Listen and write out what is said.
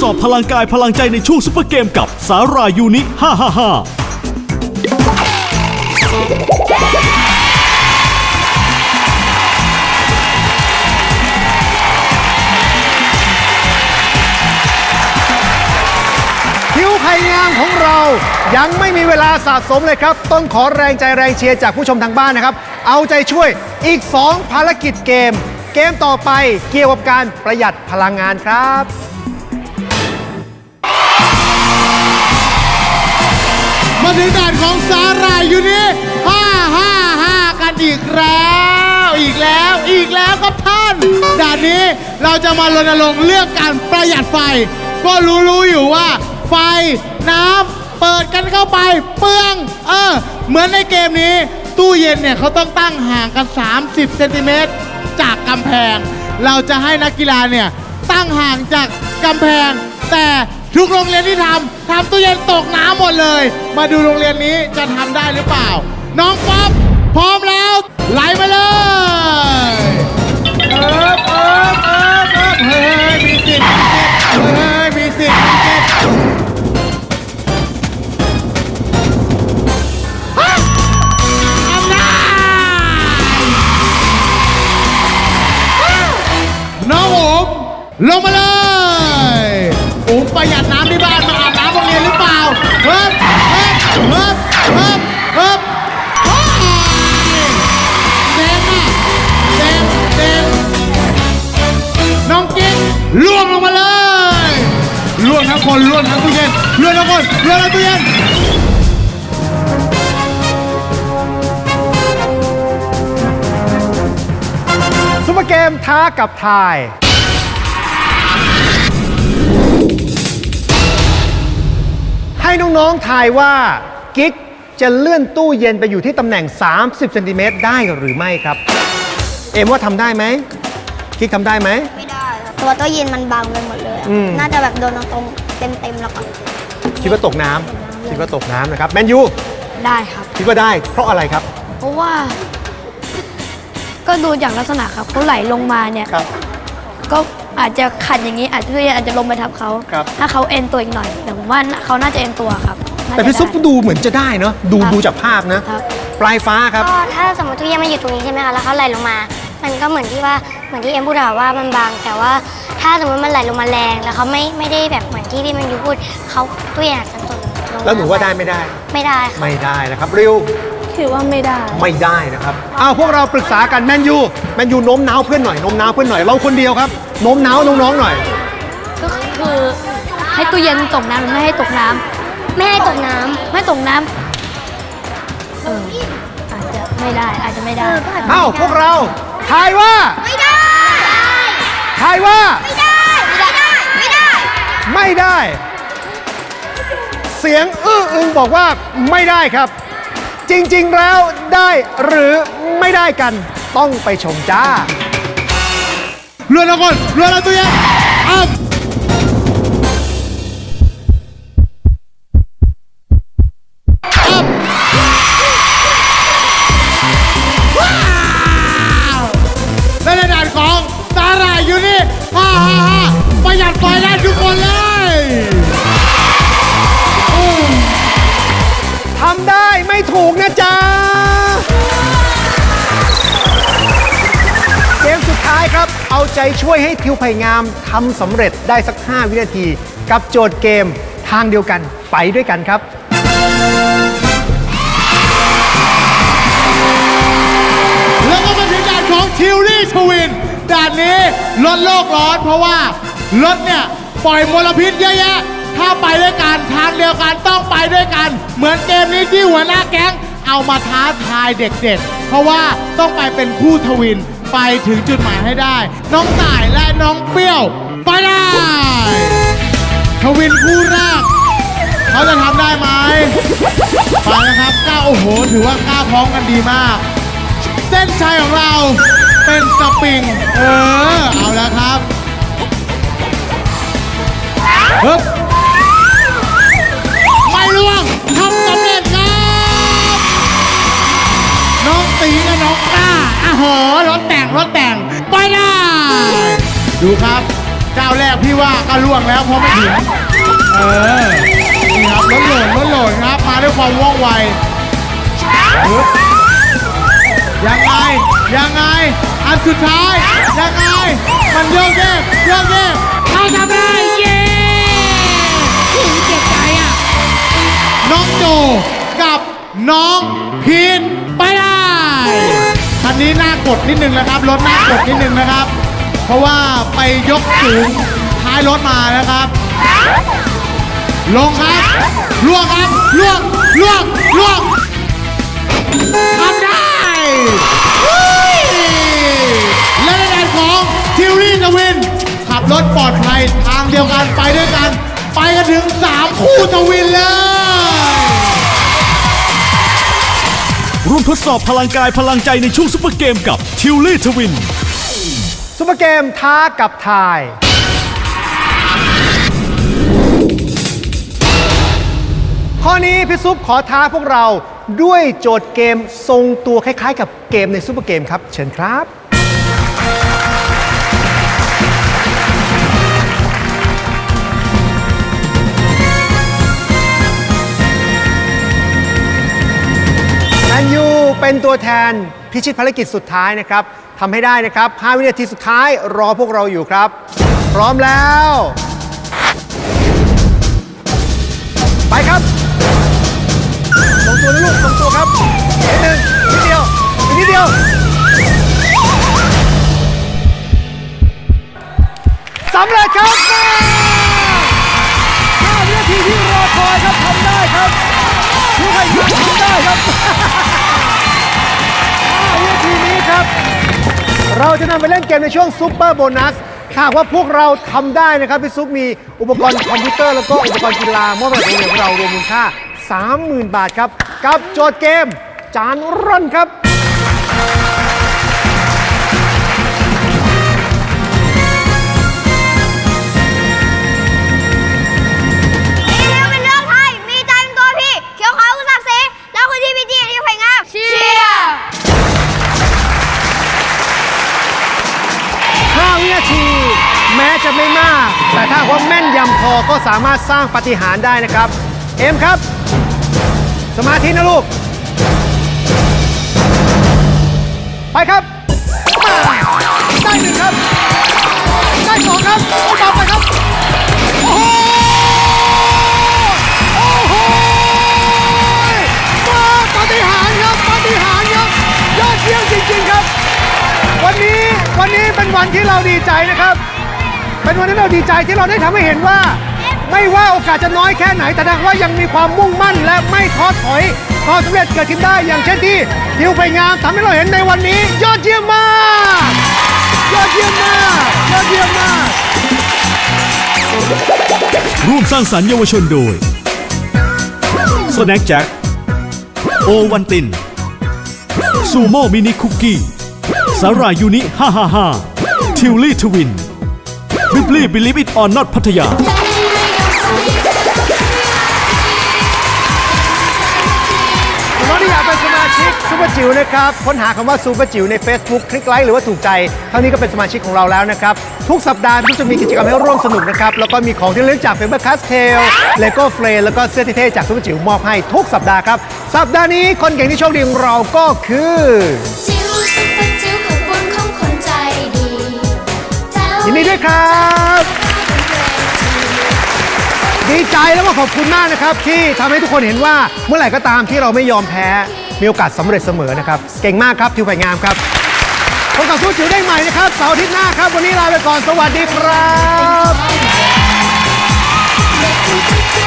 สอบพลังกายพลังใจในช่วงซุปเปอร์เกมกับสารายูนิฮ่าฮ่าฮ่าคิวไข่งามของเรายังไม่มีเวลาสะสมเลยครับ ต้องขอแรงใจแรงเชียร์จากผู้ชมทางบ้านนะครับ เอาใจช่วยอีก 2 ภารกิจเกม เกมต่อไปเกี่ยวกับการประหยัดพลังงานครับ มาถึงด่านของสาหร่ายอยู่นี่ห้าห้าห้ากันอีกแล้ว อีกแล้วอีกแล้วครับท่าน ด่านนี้เราจะมารณรงค์เรื่องการประหยัดไฟ ก็รู้รู้ๆอยู่ว่า ไฟน้ำเปิดกันเข้าไปเปลืองเออเหมือนในเกมนี้ ตู้เย็นเนี่ยเขาต้องตั้งห่างกัน 30เซนติเมตรจากกำแพง เราจะให้นักกีฬาเนี่ยตั้งห่างจากกำแพงแต่ ทุกโรงเรียนที่ทำทำตู้เย็นตกน้ำหมดเลย มาดูโรงเรียนนี้จะทำได้หรือเปล่า น้องป๊อปพร้อมแล้วไหลมาเลยเอิบเอิบเอิบเอิบเฮ้ยมีสิทธิ์มีสิเฮ้ยมีสิทธิ์มีสิทธิ์ฮะอำนาจน้องโอมลงมาเลย ประหยัดน้ำที่บ้านมาอาบน้ำโรงเรียนหรือเปล่าเฮ้ยเฮ้ยเฮ้ยเฮ้ยเฮ้ยเฮ้ยเดงอะเดงเดงน้องกิ๊กล่วงลงมาเลยล่วงทั้งคนล่วงทั้งตู้เย็นล่วงทั้งคนล่วงทั้งตู้เย็นซุปเปอร์เกมท้ากับทาย ให้น้องๆทายว่ากิ๊กจะเลื่อนตู้เย็นไปอยู่ที่ตำแหน่ง 30เซนติเมตรได้หรือไม่ครับ เอ็มว่าทำได้ไหมกิ๊กทำได้ไหม ไม่ได้ครับตัวตู้เย็นมันบังไปหมดเลยอะอืม น่าจะแบบโดนตรงๆเต็มๆแล้วก็คิดว่าตกน้ำคิดว่าตกน้ำนะครับแมนยูได้ครับ คิดว่าได้เพราะอะไรครับ เพราะว่า ก็ดูจากลักษณะครับเขาไหลลงมาเนี่ย ครับ ก็ อาจจะขัดอย่างนี้อาจจะอาจจะลงไปทับเขาครับ ถ้าเขาเอ็นตัวอีกหน่อยแต่ผมว่าเขาน่าจะเอ็นตัวครับน่าแต่จะพี่ซุปได้ ดูเหมือนจะได้เนาะดูครับดูจากภาพนะ ครับ ปลายฟ้าครับ ก็ถ้าสมมติตู้เย็นมันอยู่ตรงนี้ใช่ไหมคะแล้วเขาไหลลงมา มันก็เหมือนที่ว่าเหมือนที่เอ็มพูดอะว่ามันบาง แต่ว่าถ้าสมมติมันไหลลงมาแรงแล้วเขาไม่ไม่ได้แบบเหมือนที่พี่มันยูพูดเขาตู้เย็นอาจจะตกลงแล้วหนูว่าได้ไม่ได้ ไม่ได้ค่ะ ไม่ได้นะครับริว คือว่าไม่ได้ ไม่ได้นะครับอ้าวพวกเราปรึกษากันแมนยูแมนยูโน้มน้าวเพื่อนหน่อยโน้มน้าวเพื่อนหน่อยเราคนเดียวครับโน้มน้าวน้องๆหน่อย ก็คือให้ตู้เย็นตกน้ำหรือไม่ให้ตกน้ำไม่ให้ตกน้ำไม่ตกน้ำเอออาจจะไม่ได้อาจจะไม่ได้อ้าวพวกเราทายว่าไม่ได้ทายว่าไม่ได้ไม่ได้ไม่ได้ ไม่ได้ เสียงอื้ออึงบอกว่าไม่ได้ครับ จริง ๆ แล้วได้หรือไม่ได้กันต้องไปชมจ้า เรือทั้งคนเรือทั้งตู้เย็นอัพอัพว้าวและในด่านของสาหร่ายอยู่นี่ฮ่าฮ่าฮ่าประหยัดไฟได้ทุกคนเลย ทำได้ไม่ ถูกนะจ๊ะ เกมสุดท้ายครับ เอาใจช่วยให้ทิวไผ่งามทำสำเร็จได้สัก 5 วินาที กับโจทย์เกมทางเดียวกันไปด้วยกันครับ แล้วก็มาถึงด่านของทิวลี่ทวินด่านนี้ลดโลกร้อนเพราะว่ารถเนี่ย ปล่อยมลพิษเยอะแยะ ถ้าไปด้วยกันทางเดียวกันต้องไปด้วยกัน เหมือนเกมนี้ที่หัวหน้าแก๊งเอามาท้าทายเด็กๆ เพราะว่าต้องไปเป็นคู่ทวินไปถึงจุดหมายให้ได้ น้องต่ายและน้องเปรี้ยว ไปได้ ทวินคู่แรกเขาจะทำได้ไหมไปนะครับก้าวโอ้โห ถือว่าก้าวพร้อมกันดีมาก เส้นชัยของเราเป็นสปริง เออ เอาแล้วครับฮึบ องก้าอะเหอรถแต่งรถแต่งไปได้ดูครับก้าวแรกพี่ว่าก็ล่วงแล้วเพราะไม่ถึงเออนี่ครับรถโหลดรถโหลดครับ มาด้วยความว่องไวปึ๊บยังไงยังไง อันสุดท้ายยังไง มันโยกเยกโยกเยกเขาทำได้เย้เจ็บใจอะ น้องโจกับน้องพีนไปได้คั นี้หน้ากดนิดนึงนะครับ รถหน้ากดนิดนึงนะครับ เพราะว่าไปยกสูงท้ายรถมานะครับ ลงครับล่วงครับล่วงล่วงล่วงทำได้และในแดนของทิวรี่กวิน ขับรถปลอดภัยทางเดียวกันไปด้วยกัน ไปกันถึง 3 คู่ทวินเลย ร่วมทดสอบพลังกายพลังใจในช่วงซุปเปอร์เกมกับทิวลี่ทวิน ซุปเปอร์เกมท้ากับทาย ข้อนี้พี่ซุปขอท้าพวกเราด้วยโจทย์เกมทรงตัวคล้ายๆ กับเกมในซุปเปอร์เกมครับ เชิญครับ เป็นตัวแทนพิชิตภารกิจสุดท้ายนะครับทำให้ได้นะครับ 5 วินาทีสุดท้ายรอพวกเราอยู่ครับ พร้อมแล้ว ไปครับลงตัวนะลูกลงตัวครับนิดนึงนิดเดียวอีกนิดเดียวสำเร็จครับห้าวินาทีที่รอคอยครับทำได้ครับทุกคนทำได้ครับ 5 วินาทีนี้ครับ เราจะนำไปเล่นเกมในช่วงซุปเปอร์โบนัสถ้าหากว่าพวกเราทำได้นะครับ พี่ซุปมีอุปกรณ์คอมพิวเตอร์แล้วก็อุปกรณ์กีฬามอบให้กับโรงเรียนของเรารวมมูลค่า 30,000 บาทครับ กับโจทย์เกม จานร่อนครับ จะไม่มาก แต่ถ้าว่าแม่นยำพอก็สามารถสร้างปาฏิหารย์ได้นะครับ เอ็มครับ สมาธินะลูก ไปครับได้หนึ่งครับ ได้สองครับโอ้ตามไปครับโอ้โหโอ้โหปาฏิหาริย์ครับปาฏิหาริย์ครับยอดเยี่ยมจริงๆครับวันนี้วันนี้เป็นวันที่เราดีใจนะครับ เป็นวันที่เราดีใจที่เราได้ทำให้เห็นว่า ไม่ว่าโอกาสจะน้อยแค่ไหน แต่ถ้าว่ายังมีความมุ่งมั่นและไม่ท้อถอยความสำเร็จเกิดขึ้นได้อย่างเช่นที่ทิวไปงามทำให้เราเห็นในวันนี้ ยอดเยี่ยมมาก ยอดเยี่ยมมาก ยอดเยี่ยมมาก ร่วมสร้างสรรค์เยาวชนโดยสแน็คแจ็คโอวันตินซูโม่มินิคุกกี้สาหร่ายยูนิ555ทิวลี่ทวิน บิบลี่บิลิฟอิ t ออนนอตพัทยา น้องที่อยากเป็นสมาชิกซูเปอร์จิ๋วนะครับค้นหาคำว่าซูเปอร์จิ๋วใน Facebook คลิกไลค์หรือว่าถูกใจเท่านี้ก็เป็นสมาชิกของเราแล้วนะครับ ทุกสัปดาห์ทุกจะมีกิจกรรมให้ร่วมสนุกนะครับ แล้วก็มีของที่ระลึกจากเฟเบอร์คัสเทลเลโก้เฟรแล้วก็เสื้อเท่ๆจากซูเปอร์จิ๋วมอบให้ทุกสัปดาห์ครับ สัปดาห์นี้คนเก่งที่โชคดีของเราก็คือจิ๋ ยินดีด้วยครับ ดีใจแล้วก็ขอบคุณมากนะครับ ที่ทำให้ทุกคนเห็นว่าเมื่อไหร่ก็ตามที่เราไม่ยอมแพ้มีโอกาสสำเร็จเสมอนะครับ เก่งมากครับทิวไผ่งามครับพบกับสู้จิ๋วได้ใหม่นะครับเสาร์อาทิตย์หน้าครับ วันนี้ลาไปก่อนสวัสดีครับ Thank you.